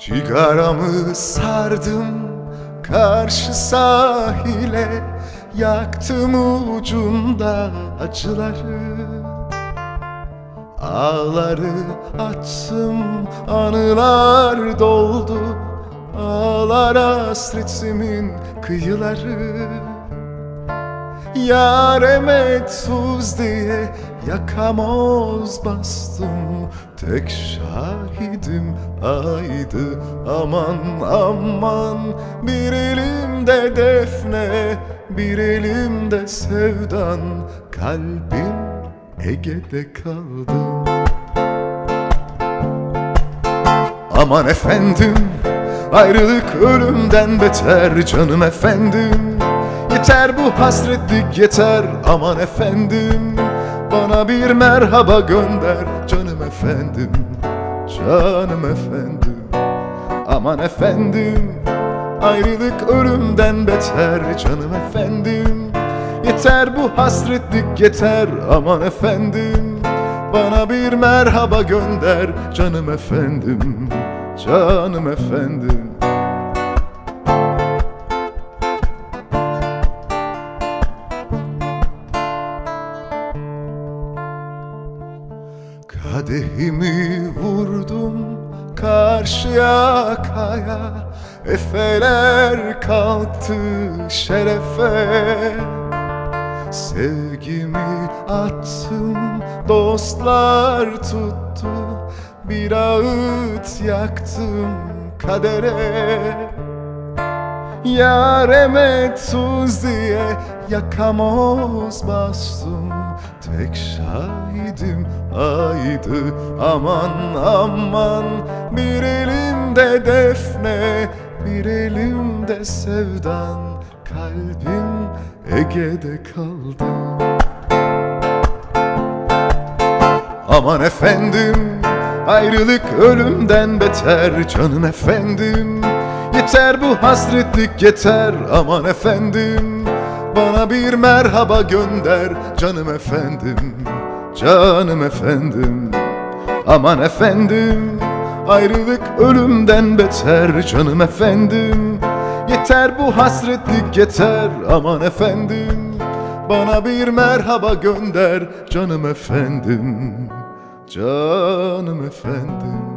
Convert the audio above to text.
Cigaramı sardım karşı sahile Yaktım ucunda acıları. Ağları attım anılar doldu. Ağlar hasretimin kıyıları Yareme tuz diye yakamoz bastım. Tek şahidim aydı aman aman. Bir elimde defne bir elimde sevdan. Kalbim Ege'de kaldı. Aman efendim ayrılık ölümden beter canım efendim Yeter bu hasretlik yeter. Aman efendim Bana bir merhaba gönder. Canım efendim Canım efendim. Aman efendim Ayrılık ölümden beter. Canım efendim Yeter bu hasretlik yeter. Aman efendim Bana bir merhaba gönder. Canım efendim Canım efendim Kadehimi vurdum karşıya kaya. Efeler kalktı şerefe. Sevgimi attım dostlar tuttu. Bir ağıt yaktım kadere Yareme tuz diye yakamoz bastım. Tek şahidim aydı aman aman. Bir elimde defne bir elimde sevdan. Kalbim Ege'de kaldı. Aman efendim ayrılık ölümden beter canım efendim Yeter bu hasretlik yeter. Aman efendim Bana bir merhaba gönder. Canım efendim Canım efendim. Aman efendim Ayrılık ölümden beter. Canım efendim Yeter bu hasretlik yeter. Aman efendim Bana bir merhaba gönder. Canım efendim Canım efendim